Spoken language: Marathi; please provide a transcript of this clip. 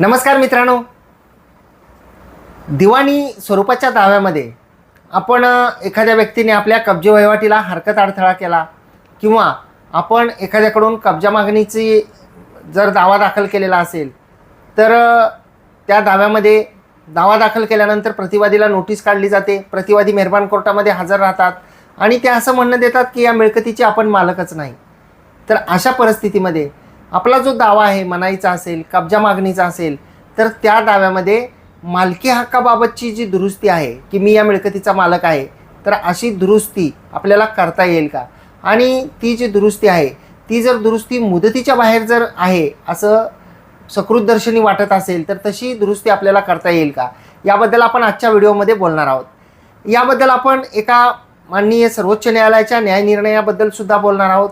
नमस्कार मित्रांनो. दिवाणी स्वरूपाच्या दाव्यामध्ये आपण एखाद्या व्यक्तीने आपल्या कब्जे वहिवाटीला हरकत अडथळा केला किंवा आपण एखाद्याकडून कब्जा मागणीची जर दावा दाखल केलेला असेल तर त्या दाव्यामध्ये दावा दाखल केल्यानंतर प्रतिवादीला नोटीस काढली जाते प्रतिवादी मेहरबान कोर्टामध्ये हजर राहतात आणि ते असं म्हणणं देतात की या मिळकतीचे आपण मालकच नाही. तर अशा परिस्थितीमध्ये आपला जो दावा आहे मनाईचा असेल कब्जा मागणीचा असेल तर त्या दाव्यामध्ये मालकी हक्काबाबतची जी दुरुस्ती आहे की मी या मिळकतीचा मालक आहे तर अशी दुरुस्ती आपल्याला करता येईल का? आणि ती जी दुरुस्ती आहे ती जर दुरुस्ती मुदतीच्या बाहेर जर आहे असं सकृतदर्शनी वाटत असेल तर तशी दुरुस्ती आपल्याला करता येईल का? याबद्दल आपण आजच्या व्हिडिओमध्ये बोलणार आहोत. याबद्दल आपण एका माननीय सर्वोच्च न्यायालयाच्या न्यायनिर्णयाबद्दल सुद्धा बोलणार आहोत.